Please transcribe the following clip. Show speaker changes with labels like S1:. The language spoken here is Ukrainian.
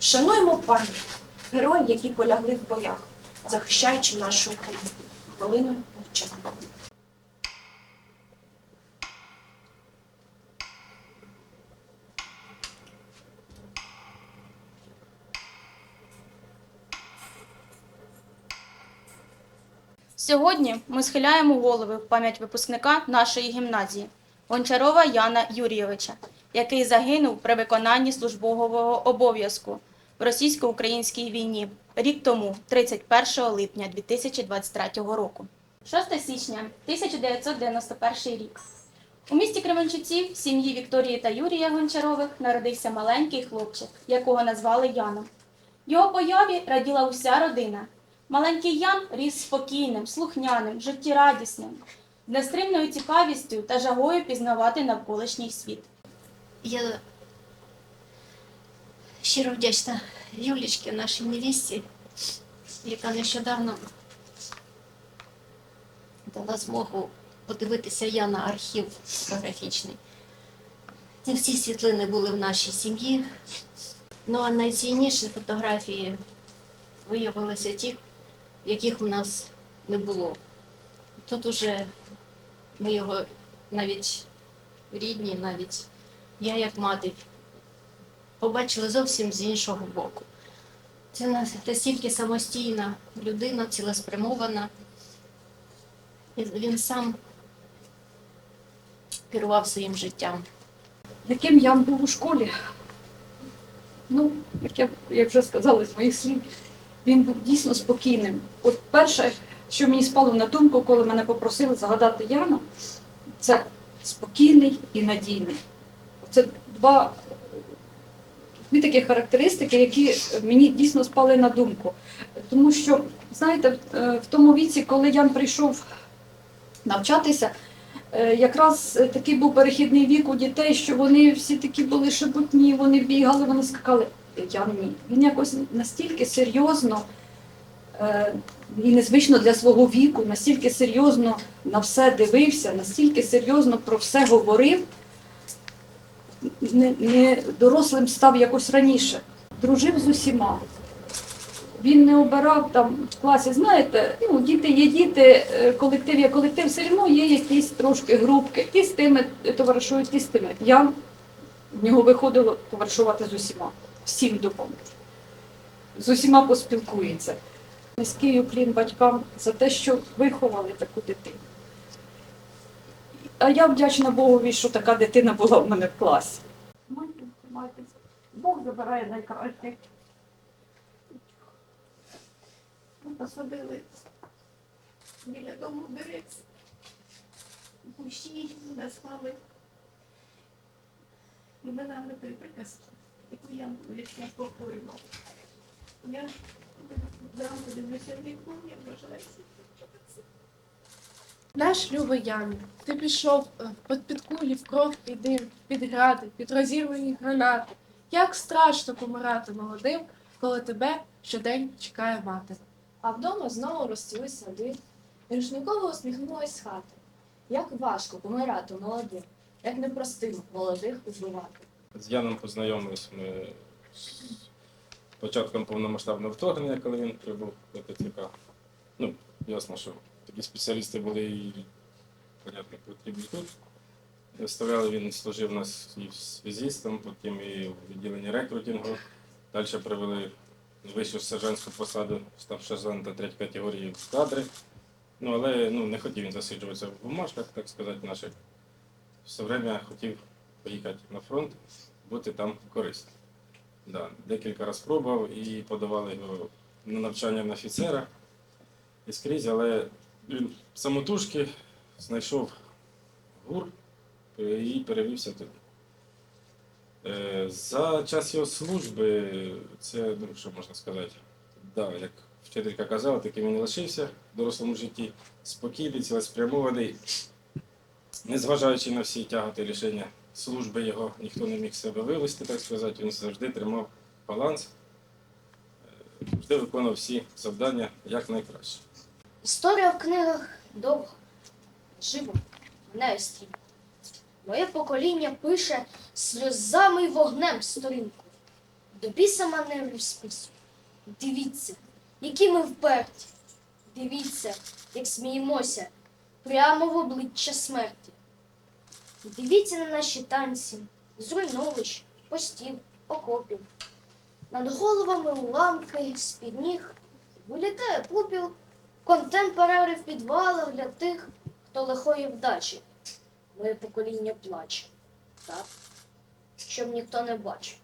S1: Вшануємо пам'ять героїв, які полягли в боях, захищаючи нашу Україну. Хвилину мовчання.
S2: Сьогодні ми схиляємо голови в пам'ять випускника нашої гімназії Гончарова Яна Юрійовича, який загинув при виконанні службового обов'язку в російсько-українській війні рік тому, 31 липня 2023 року. 6 січня 1991 рік. У місті Кременчуці в сім'ї Вікторії та Юрія Гончарових народився маленький хлопчик, якого назвали Яном. Його появі раділа уся родина. Маленький Ян ріс спокійним, слухняним, життєрадісним, нестримною цікавістю та жагою пізнавати навколишній світ.
S3: Я щиро вдячна Юлічці, нашій невісті, яка нещодавно дала змогу подивитися я на архів фотографічний. Не всі світлини були в нашій сім'ї. Ну а найцінніші фотографії виявилися ті, яких у нас не було. Тут уже ми його навіть рідні, навіть я як мати побачила зовсім з іншого боку. Це настільки самостійна людина, цілеспрямована. Він сам керував своїм життям.
S4: яким Ян був у школі. Ну, як я як вже сказала з моїх слів, він був дійсно спокійним. От перше, що мені спало на думку, коли мене попросили згадати Яна, це спокійний і надійний. Це два дві такі характеристики, які мені дійсно спали на думку. Тому що, знаєте, в- в тому віці, коли Ян прийшов навчатися, Е, Якраз е, такий був перехідний вік у дітей, що вони всі такі були шебутні, вони бігали, вони скакали. Я ні. Він якось настільки серйозно е, і незвично для свого віку, настільки серйозно на все дивився, настільки серйозно про все говорив. Не, не дорослим став якось раніше. Дружив з усіма. Він не обирав там в класі, знаєте, ну, діти є діти, е, колектив є колектив, все одно є якісь трошки групки. Ті з тими товаришують, ті з тими. Я в нього виходило товаришувати з усіма, всім допоможе. З усіма поспілкується. Низький уклін батькам за те, що виховали таку дитину. А я вдячна Богові, що така дитина була в мене в класі. Майте. Бог забирає найкраще.
S3: Ми посадили біля дому дерець, кущі назвали. І ми нам той приказки, яку я вічно спокоїла. Я зранку дивлюся в вікно, я вважаю.
S5: Наш любий Ян, ти пішов е, під, під кулі в кров і дим, під гради, під розірвані гранати. Як страшно помирати молодим, коли тебе щодень чекає мати.
S6: А вдома знову розцвіли сади. Рушниково усміхнулась з хати. Як важко помирати молодим, як непростим молодих убивати.
S7: З Яном познайомились ми з початком повномасштабного вторгнення, коли він прибув до ТЦК. Ну, ясно, що такі спеціалісти були і, понятно, потрібні тут. Виставляли, він служив у нас і связістом, потім і в відділенні рекрутингу. Далі привели вищу сержантську посаду, став сержанта третьої категорії в кадри. Ну, але ну, не хотів він засиджуватися в бумажках, так сказати, наших. Все время хотів поїхати на фронт, бути там корисним. Да, декілька разів пробував і подавали його на навчання на офіцера і скрізь, але він самотужки знайшов гур е, і перевівся туди. Е, За час його служби, це, ну, що можна сказати, да, як вчителька казала, таким він лишився в дорослому житті, спокійний, цілеспрямований, незважаючи на всі тяготи рішення служби його, ніхто не міг себе вивести, так сказати, він завжди тримав баланс, е, завжди виконував всі завдання якнайкраще.
S6: Історія в книгах довга, живо, не стрімко. Моє покоління пише сльозами й вогнем сторінку.
S8: До біса маневрів спису. Дивіться, які ми вперті. Дивіться, як сміємося прямо в обличчя смерті. Дивіться на наші танці, зруйновищ, постів, окопів. Над головами уламки, з-під ніг вилітає пупіл, контемпорари в підвалах для тих, хто лихої вдачі. Моє покоління плаче, так, щоб ніхто не бачив.